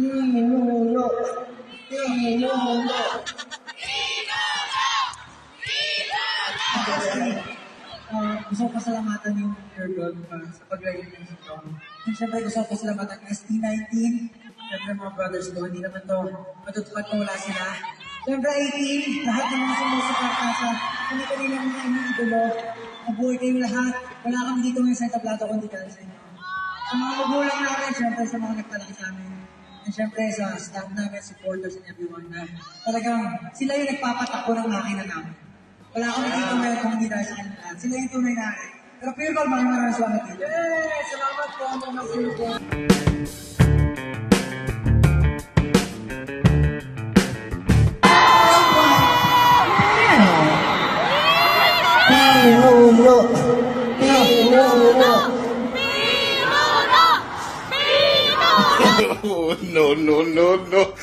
Pinuno. Uh, gusto ko pasalamatan yung Gold fans sa pag-recognize ito. And syempre gusto ko pasalamatan ang ST19. Syempre mga brothers ko, hindi naman to matutupad kung wala sila. Syempre 18, lahat ng mga sumusuporta sa kanilang mga iniidolo. Mabuhay kayong lahat. Wala kami dito ngayon sa entablado kundi dahil sa inyo. Sa mga magulang namin, syempre sa mga nagpalaki sa amin. And syempre sa staff namin, supporters and everyone na talagang sila yung nagpapatakbo ng makina namin. Wala kami dito ngayon kung hindi dahil sa kanila. Sila yung tunay na akin. Pero Pure Gold, maraming maraming salamat dito. Yes! Salamat po mga Pure. Pinuno. Pinuno. Oh, no, no, no, no.